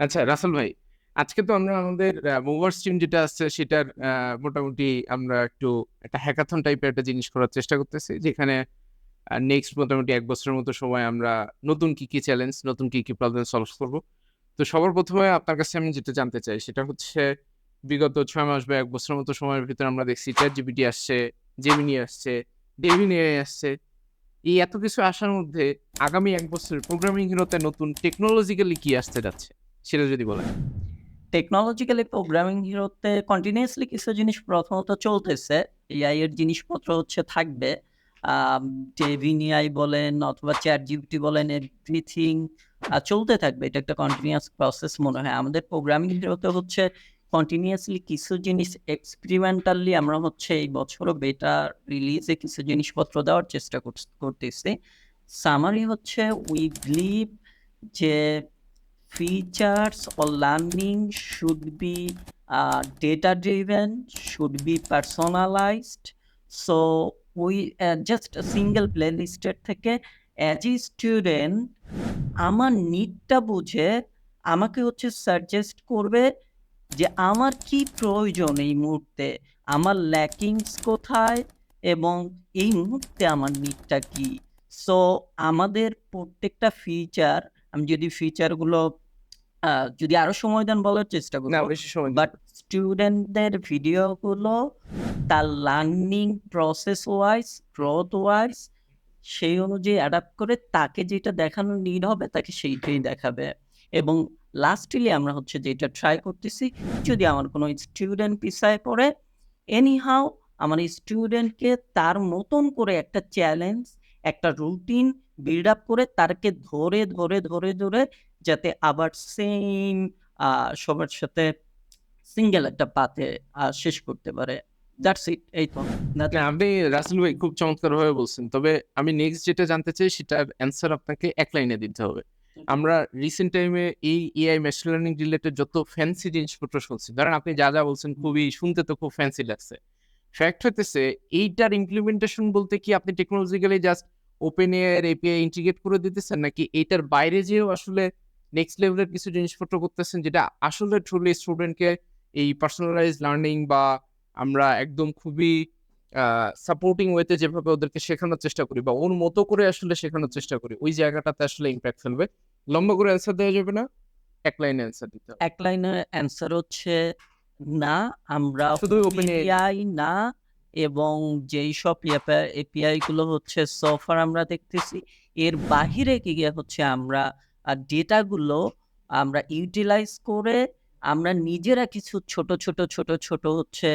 আচ্ছা রাসেল ভাই, আজকে তো আমরা আমাদের আ মুভার্স টিম যেটা আছে সেটার মোটামুটি আমরা একটু একটা হ্যাকাথন টাইপের একটা জিনিস করার চেষ্টা করতেছি। যেখানে নেক্সট মোটামুটি এক বছরের মতো সময় আমরা নতুন কি, কি চ্যালেঞ্জ, নতুন কি, কি প্রবলেম সলভ করব। তো সবার প্রথমে আপনার কাছে আমি যেটা জানতে চাই সেটা হচ্ছে বিগত ছয় মাস বা এক বছরের মতো সময়ের ভিতরে আমরা দেখছি ChatGPT আসছে, জেমিনি আসছে, AI আসছে। এই এত কিছু আসার মধ্যে আগামী ১ বছরে প্রোগ্রামিং হিরোতে নতুন টেকনোলজিক্যালি কি আসতে যাচ্ছে? সেটা যদি বলেন। টেকনোলজিক্যালি প্রোগ্রামিং হিরোতে কন্টিনিউয়াসলি কিছু জিনিস প্রথমত চলতেছে। এআই এর জিনিসপত্র হচ্ছে থাকবে। AI বলেন অথবা ChatGPT বলেন এভরিথিং চলতে থাকবে। এটা একটা কন্টিনিউয়াস প্রসেস মনে হয়। আমাদের প্রোগ্রামিং হিরোতে হচ্ছে কন্টিনিউয়াসলি কিছু জিনিস এক্সপেরিমেন্টালি আমরা হচ্ছে এই বছরও বেটা রিলিজে কিছু জিনিসপত্র দেওয়ার চেষ্টা করতেছি। সামারি হচ্ছে উই বিলিভ যে features or learning should be uh, data driven, should be personalized. So we uh, just a single playlist থেকে অ্যাজ এ স্টুডেন্ট আমার নিডটা বুঝে আমাকে হচ্ছে সাজেস্ট করবে যে আমার কি প্রয়োজন এই মুহূর্তে, আমার ল্যাকিংস কোথায় এবং এই মুহূর্তে আমার নিডটা কি। সো আমাদের প্রত্যেকটা ফিচার আমি যদি ফিচারগুলো যদি আরও সময় দেন বলার চেষ্টা করব। বেশি সময় বাট স্টুডেন্টদের ভিডিওগুলো তার learning process wise, growth wise সেই অনুযায়ী অ্যাডাপ্ট করে তাকে যেটা দেখানোর নিড হবে তাকে সেইটাই দেখাবে। এবং লাস্টলি আমরা হচ্ছে যেটা ট্রাই করতেছি যদি আমার কোনো স্টুডেন্ট পিছায় পড়ে এনি হাউ আমার স্টুডেন্টকে তার মতন করে একটা চ্যালেঞ্জ, একটা রুটিন বিল্ড আপ করে তাকে ধরে, ধরে, ধরে, ধরে যাতে আবার সেইম আ সবার সাথে সিঙ্গেল একটা পাথে আ শেষ করতে পারে। দ্যাটস ইট এই তো। না আপনি রাসেল ভাই খুব চমৎকারভাবে বলছেন। তবে আমি নেক্সট যেটা জানতে চাই সেটার অ্যান্সার আপনাকে এক লাইনে দিতে হবে। আমরা রিসেন্ট টাইমে এই এআই মেশিন লার্নিং রিলেটেড যত ফ্যান্সি জিনিসপত্র শুনছি। ধরেন আপনি যা, যা বলছেন খুবই শুনতে তো খুব ফ্যান্সি লাগছে। ফ্যাক্ট হইতেছে এইটার ইমপ্লিমেন্টেশন বলতে কি আপনি technologically just open AI API integrate করে দিতেছেন নাকি এইটার বাইরে যেয়েও আসলে নেক্সট লেভেলের কিছু জিনিসপত্র করতেছেন যেটা আসলে ট্রুলি স্টুডেন্টকে এই পার্সোনালাইজড লার্নিং বা আমরা একদম খুবই সাপোর্টিং ওয়েতে যেভাবে ওদেরকে শেখানোর চেষ্টা করি বা ওর মতো করে আসলে শেখানোর চেষ্টা করি ওই জায়গাটাতে আসলে ইমপ্যাক্ট ফেলবে। লম্বা করে অ্যান্সার দেওয়া যাবে না। এক লাইনে অ্যান্সার দিতে এক লাইনে অ্যান্সার হচ্ছে না, আমরা শুধু ওপেন এআই না এবং যেইসব এপা এপিআই গুলো হচ্ছে সফার আমরা দেখতেছি এর বাহিরে গিয়ে হচ্ছে আমরা ডেটাগুলো আমরা ইউটিলাইজ করে আমরা নিজেরা কিছু ছোট, ছোট, ছোট, ছোট হচ্ছে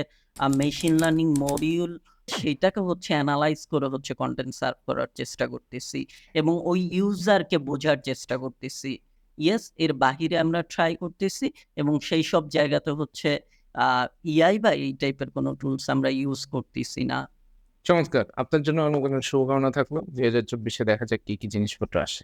মেশিন লার্নিং মডিউল সেটাকে হচ্ছে অ্যানালাইজ করে হচ্ছে কন্টেন্ট সার্ভ করার চেষ্টা করতেছি এবং ওই ইউজারকে বোঝার চেষ্টা করতেছি। ইয়েস এর বাহিরে আমরা ট্রাই করতেছি এবং সেই সব জায়গাতে হচ্ছে আ এআই বা এই টাইপের কোনো টুলস আমরা ইউজ করতেছি না। চমৎকার! আপনার জন্য অনেক, শুভকামনা থাকল। ২০২৪ এ দেখা যাক কি, কি জিনিসপত্র আসে।